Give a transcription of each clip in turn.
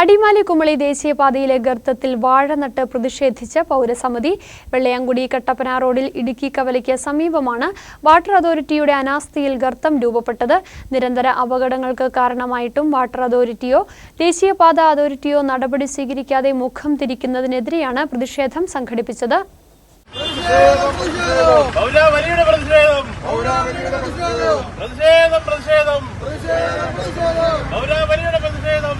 അടിമാലി കുമളി ദേശീയപാതയിലെ ഗർത്തത്തിൽ വാഴ നട്ട് പ്രതിഷേധിച്ച് പൗരസമിതി. വെള്ളയാങ്കുടി കട്ടപ്പന റോഡിൽ ഇടുക്കി കവലയ്ക്ക് സമീപമാണ് വാട്ടർ അതോറിറ്റിയുടെ അനാസ്ഥയിൽ ഗർത്തം രൂപപ്പെട്ടത്. നിരന്തര അപകടങ്ങൾക്ക് കാരണമായിട്ടും വാട്ടർ അതോറിറ്റിയോ ദേശീയപാത അതോറിറ്റിയോ നടപടി സ്വീകരിക്കാതെ മുഖം തിരിക്കുന്നതിനെതിരെയാണ് പ്രതിഷേധം സംഘടിപ്പിച്ചത്. പൗരാവലിയുടെ പ്രതിഷേധം. പ്രതിഷേധം പ്രതിഷേധം പൗരാവലിയുടെ പ്രതിഷേധം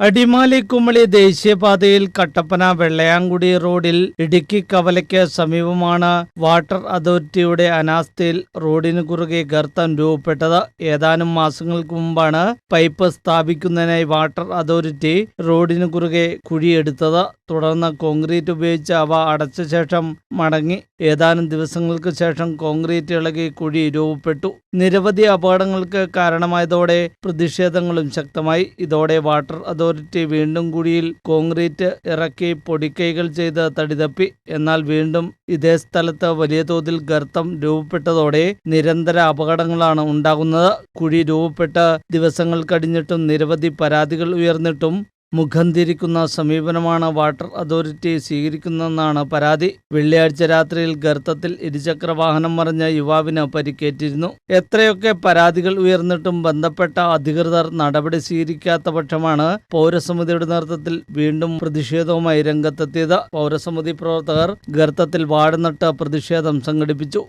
അടിമാലി കുമളി ദേശീയപാതയിൽ കട്ടപ്പന വെള്ളയാങ്കുടി റോഡിൽ ഇടുക്കി കവലയ്ക്ക് സമീപമാണ് വാട്ടർ അതോറിറ്റിയുടെ അനാസ്ഥയിൽ റോഡിന് കുറുകെ ഗർത്തം രൂപപ്പെട്ടത്. ഏതാനും മാസങ്ങൾക്ക് മുമ്പാണ് പൈപ്പ് സ്ഥാപിക്കുന്നതിനായി വാട്ടർ അതോറിറ്റി റോഡിന് കുറുകെ കുഴിയെടുത്തത്. തുടർന്ന് കോൺക്രീറ്റ് ഉപയോഗിച്ച് അവ അടച്ച ശേഷം മടങ്ങി. ഏതാനും ദിവസങ്ങൾക്ക് ശേഷം കോൺക്രീറ്റ് ഇളകി കുഴി രൂപപ്പെട്ടു. നിരവധി അപകടങ്ങൾക്ക് കാരണമായതോടെ പ്രതിഷേധങ്ങളും ശക്തമായി. ഇതോടെ വാട്ടർ അതോറിറ്റി വീണ്ടും കുഴിയിൽ കോൺക്രീറ്റ് ഇറക്കി പൊടിക്കൈകൾ ചെയ്ത് തടിതപ്പി. എന്നാൽ വീണ്ടും ഇതേ സ്ഥലത്ത് വലിയ തോതിൽ ഗർത്തം രൂപപ്പെട്ടതോടെ നിരന്തര അപകടങ്ങളാണ് ഉണ്ടാകുന്നത്. കുഴി രൂപപ്പെട്ട് ദിവസങ്ങൾ കഴിഞ്ഞിട്ടും നിരവധി പരാതികൾ ഉയർന്നിട്ടും മുഖം തിരിക്കുന്ന സമീപനമാണ് വാട്ടർ അതോറിറ്റി സ്വീകരിക്കുന്നതെന്നാണ് പരാതി. വെള്ളിയാഴ്ച രാത്രിയിൽ ഗർത്തത്തിൽ ഇരുചക്ര വാഹനം മറിഞ്ഞ യുവാവിന് പരിക്കേറ്റിരുന്നു. എത്രയൊക്കെ പരാതികൾ ഉയർന്നിട്ടും ബന്ധപ്പെട്ട അധികൃതർ നടപടി സ്വീകരിക്കാത്ത പക്ഷമാണ് പൗരസമിതിയുടെ നേതൃത്വത്തിൽ വീണ്ടും പ്രതിഷേധവുമായി രംഗത്തെത്തിയത്. പൗരസമിതി പ്രവർത്തകർ ഗർത്തത്തിൽ വാടുന്നിട്ട് പ്രതിഷേധം സംഘടിപ്പിച്ചു.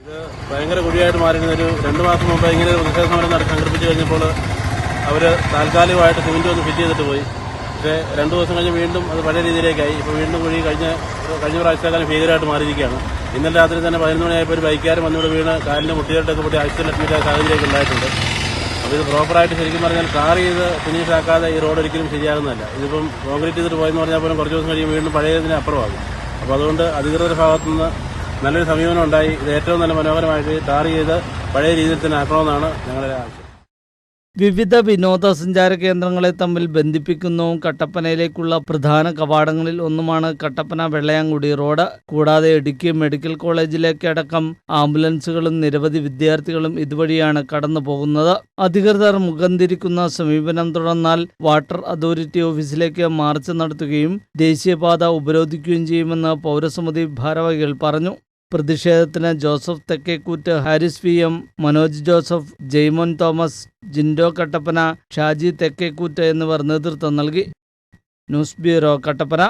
ഇത് ഭയങ്കര കുഴിയായിട്ട് മാറിയിരുന്നൊരു രണ്ട് മാസം മുമ്പ് ഇങ്ങനെ ഒരു പ്രതിഷേധം സംഘടിപ്പിച്ചു കഴിഞ്ഞപ്പോൾ അവർ താൽക്കാലികമായിട്ട് സിമെന്റ് ഒന്ന് ഫിറ്റ് ചെയ്തിട്ട് പോയി. പക്ഷേ രണ്ട് ദിവസം കഴിഞ്ഞ് വീണ്ടും അത് പഴയ രീതിയിലേക്കായി. ഇപ്പോൾ വീണ്ടും കുഴി കഴിഞ്ഞ കഴിഞ്ഞ പ്രാവശ്യത്തേക്കാളും ഭീകരമായിട്ട് മാറിയിരിക്കുകയാണ്. ഇന്നലെ രാത്രി തന്നെ പതിനൊന്ന് മണിയായപ്പോൾ ഒരു ബൈക്കാരൻ വന്നിവിടെ വീണ് കാലിന്റെ മുട്ടിയിട്ടൊക്കെ പൊട്ടി ആക്സിഡന്റ് അഡ്മിറ്റ് ആയ സാഹചര്യമൊക്കെ ഉണ്ടായിട്ടുണ്ട്. അപ്പോൾ ഇത് പ്രോപ്പറായിട്ട് ശരിക്കും പറഞ്ഞാൽ കാർ ചെയ്ത് ഫിനിഷ് ആക്കാതെ ഈ റോഡ് ഒരിക്കലും ശരിയാകുന്നതല്ല. ഇതിപ്പം കോൺക്രീറ്റ് ചെയ്തിട്ട് പോയെന്ന് പറഞ്ഞാൽ പോലും കുറച്ച് ദിവസം കഴിയുമ്പോൾ വീണ്ടും പഴയതിന് അപ്പുറമാകും. അപ്പോൾ അതുകൊണ്ട് അധികൃതരുടെ ഭാഗത്തുനിന്ന് നല്ലൊരു സമീപനം ഉണ്ടായി. ഇത് ഏറ്റവും നല്ല മനോഹരമായിട്ട് ടാർ ചെയ്ത് പഴയ രീതിയിൽ തന്നെ ആക്കണമെന്നാണ് ഞങ്ങളുടെ ആവശ്യം. വിവിധ വിനോദസഞ്ചാര കേന്ദ്രങ്ങളെ തമ്മിൽ ബന്ധിപ്പിക്കുന്നതും കട്ടപ്പനയിലേക്കുള്ള പ്രധാന കവാടങ്ങളിൽ ഒന്നുമാണ് കട്ടപ്പന വെള്ളയാങ്കുടി റോഡ്. കൂടാതെ ഇടുക്കി മെഡിക്കൽ കോളേജിലേക്കടക്കം ആംബുലൻസുകളും നിരവധി വിദ്യാർത്ഥികളും ഇതുവഴിയാണ് കടന്നു പോകുന്നത് അധികൃതർ മുഖം തിരിക്കുന്ന സമീപനം തുടർന്നാൽ വാട്ടർ അതോറിറ്റി ഓഫീസിലേക്ക് മാർച്ച് നടത്തുകയും ദേശീയപാത ഉപരോധിക്കുകയും ചെയ്യുമെന്ന് പൗരസമിതി ഭാരവാഹികൾ പറഞ്ഞു. പ്രതിഷേധത്തിന് ജോസഫ് തെക്കേക്കൂറ്റ് ഹാരിസ് വി എം മനോജ് ജോസഫ് ജെയ്മോൻ തോമസ് ജിൻഡോ കട്ടപ്പന ഷാജി തെക്കേക്കൂറ്റ് എന്നിവർ നേതൃത്വം നൽകി. News bureau Kattappana.